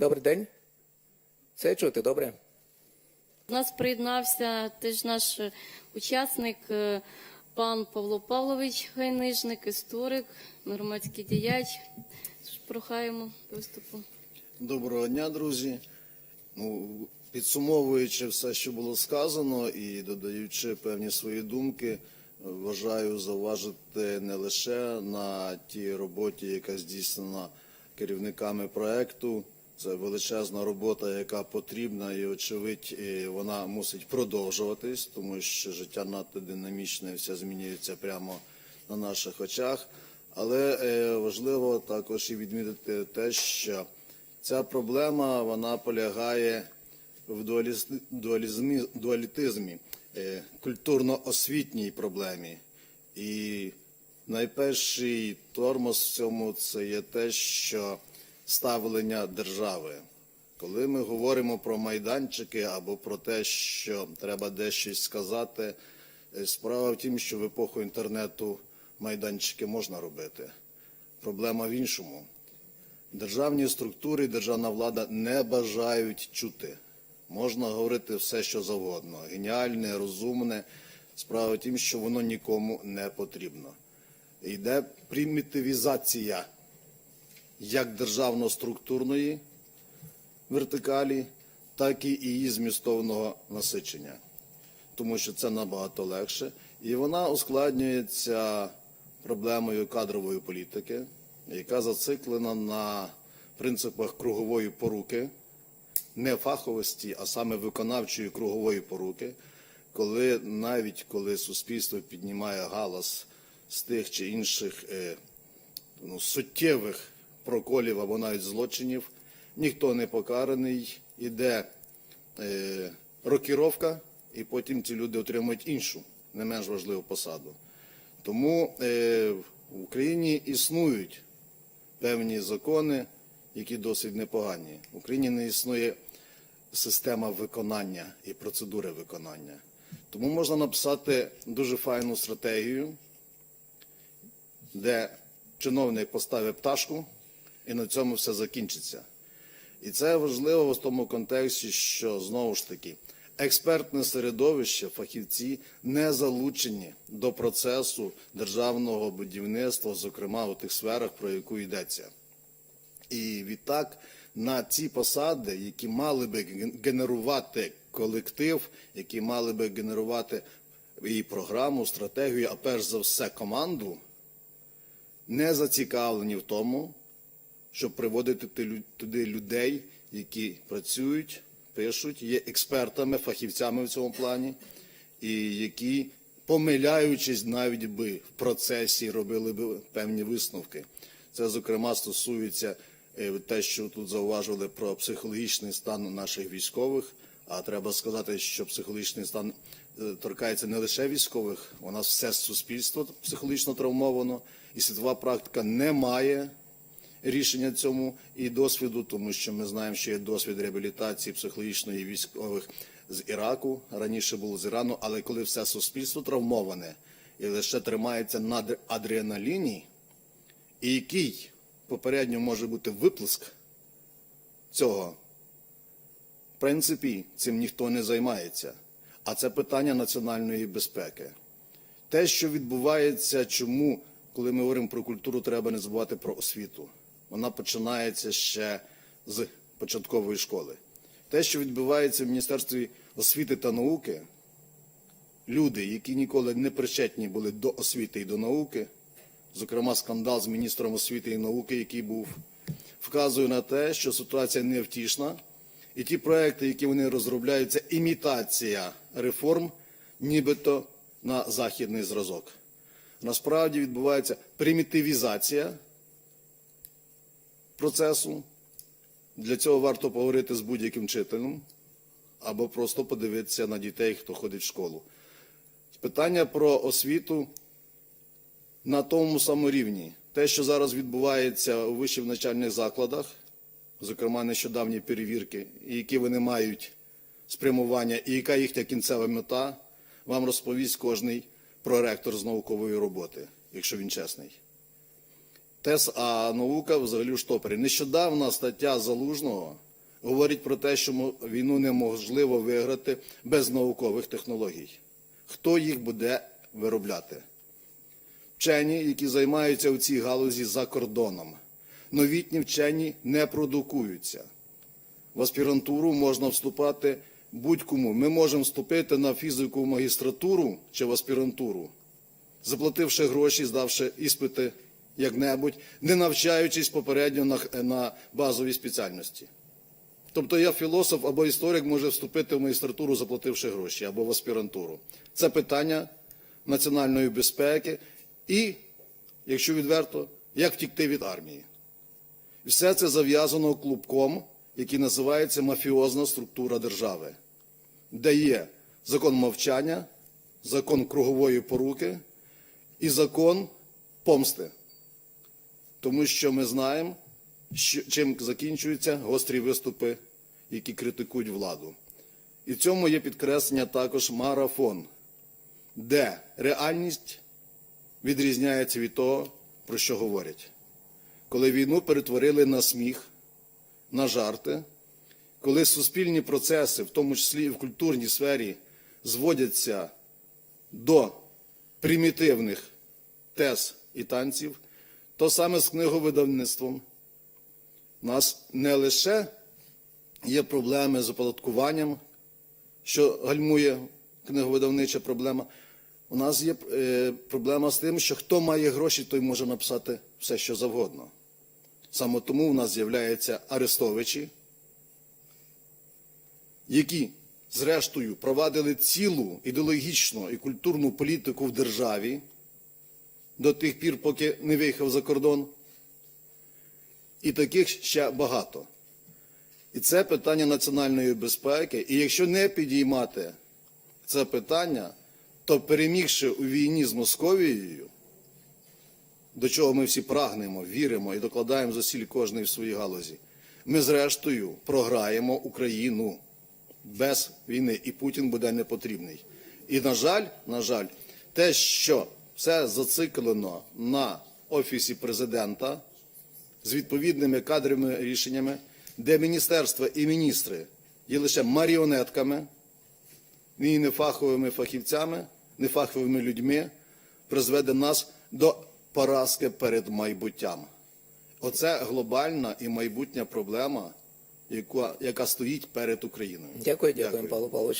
Добрий день. Все чути, добре? У нас приєднався теж наш е, учасник, е, пан Павло Павлович Гайнижник, історик, громадський діяч. Прохаємо виступу. Доброго дня, друзі. Ну, підсумовуючи все, що було сказано, і додаючи певні свої думки, вважаю зауважити не лише на тій роботі, яка здійснена керівниками проекту. Це величезна робота, яка потрібна, і очевидь, вона мусить продовжуватись, тому що життя надто динамічне, все змінюється прямо на наших очах. Але е, важливо також і відмітити те, що ця проблема вона полягає в дуаліз- дуалізмі, дуалітизмі, е, культурно-освітній проблемі. І найперший тормоз в цьому це є те, що ставлення держави. Коли ми говоримо про майданчики або про те, що треба дещо сказати, е, справа в тім, що в епоху інтернету майданчики можна робити. Проблема в іншому. Державні структури і державна влада не бажають чути. Можна говорити все, що завгодно. Геніальне, розумне. Справа в тім, що воно нікому не потрібно. Йде примітивізація як державно-структурної вертикалі, так і її змістовного насичення. Тому що це набагато легше. І вона ускладнюється проблемою кадрової політики, яка зациклена на принципах кругової поруки, не фаховості, а саме виконавчої кругової поруки, коли навіть коли суспільство піднімає галас з тих чи інших е, ну, суттєвих проколів або навіть злочинів, ніхто не покараний, іде е, рокіровка, і потім ці люди отримують іншу, не менш важливу посаду. Тому е, в Україні існують певні закони, які досить непогані. В Україні не існує система виконання і процедури виконання. Тому можна написати дуже файну стратегію, де чиновник поставить пташку, і на цьому все закінчиться. І це важливо в тому контексті, що знову ж таки експертне середовище, фахівці не залучені до процесу державного будівництва, зокрема у тих сферах, про яку йдеться. І відтак на ці посади, які мали би генерувати колектив, які мали би генерувати і програму, стратегію, а перш за все команду, не зацікавлені в тому, щоб приводити туди людей, які працюють, пишуть, є експертами, фахівцями в цьому плані, і які, помиляючись навіть би в процесі, робили би певні висновки. Це, зокрема, стосується е, те, що тут зауважували про психологічний стан наших військових. А треба сказати, що психологічний стан е, торкається не лише військових, у нас все суспільство психологічно травмовано, і світова практика не має рішення цьому і досвіду, тому що ми знаємо, що є досвід реабілітації психологічної військових з Іраку, раніше було з Ірану, але коли все суспільство травмоване і лише тримається на адре- адреналіні, і який попередньо може бути виплеск цього, в принципі, цим ніхто не займається. А це питання національної безпеки. Те, що відбувається, чому, коли ми говоримо про культуру, треба не забувати про освіту. Вона починається ще з початкової школи. Те, що відбувається в Міністерстві освіти та науки, люди, які ніколи не причетні були до освіти і до науки, зокрема скандал з міністром освіти і науки, який був, вказує на те, що ситуація невтішна, і ті проекти, які вони розробляють, це імітація реформ, нібито на західний зразок. Насправді відбувається примітивізація процесу. Для цього варто поговорити з будь-яким вчителем або просто подивитися на дітей, хто ходить в школу. Питання про освіту на тому самому рівні. Те, що зараз відбувається у вищих навчальних закладах, зокрема нещодавні перевірки, і які вони мають спрямування, і яка їхня кінцева мета, вам розповість кожний проректор з наукової роботи, якщо він чесний. ТЕС, а наука взагалі в штопорі. Нещодавна стаття Залужного говорить про те, що війну неможливо виграти без наукових технологій. Хто їх буде виробляти? Вчені, які займаються в цій галузі за кордоном. Новітні вчені не продукуються. В аспірантуру можна вступати будь-кому. Ми можемо вступити на фізику в магістратуру чи в аспірантуру, заплативши гроші, здавши іспити як-небудь, не навчаючись попередньо на, на базовій спеціальності. Тобто я філософ або історик може вступити в магістратуру, заплативши гроші, або в аспірантуру. Це питання національної безпеки і, якщо відверто, як втікти від армії. Все це зав'язано клубком, який називається мафіозна структура держави, де є закон мовчання, закон кругової поруки і закон помсти. Тому що ми знаємо, чим закінчуються гострі виступи, які критикують владу. І в цьому є підкреслення також марафон, де реальність відрізняється від того, про що говорять. Коли війну перетворили на сміх, на жарти, коли суспільні процеси, в тому числі і в культурній сфері, зводяться до примітивних тез і танців, то саме з книговидавництвом у нас не лише є проблеми з оподаткуванням, що гальмує книговидавнича проблема. У нас є е, проблема з тим, що хто має гроші, той може написати все, що завгодно. Саме тому у нас з'являються арестовичі, які, зрештою, провадили цілу ідеологічну і культурну політику в державі до тих пір, поки не виїхав за кордон. І таких ще багато. І це питання національної безпеки. І якщо не підіймати це питання, то перемігши у війні з Московією, до чого ми всі прагнемо, віримо і докладаємо зусиль кожний в своїй галузі, ми зрештою програємо Україну без війни, і Путін буде не потрібний. І, на жаль, на жаль, те, що все зациклено на офісі президента з відповідними кадровими рішеннями, де міністерства і міністри є лише маріонетками, і нефаховими фахівцями, нефаховими людьми, призведе нас до поразки перед майбуттям. Оце глобальна і майбутня проблема, яка, яка стоїть перед Україною. Дякую, дякую, Павло Павлович.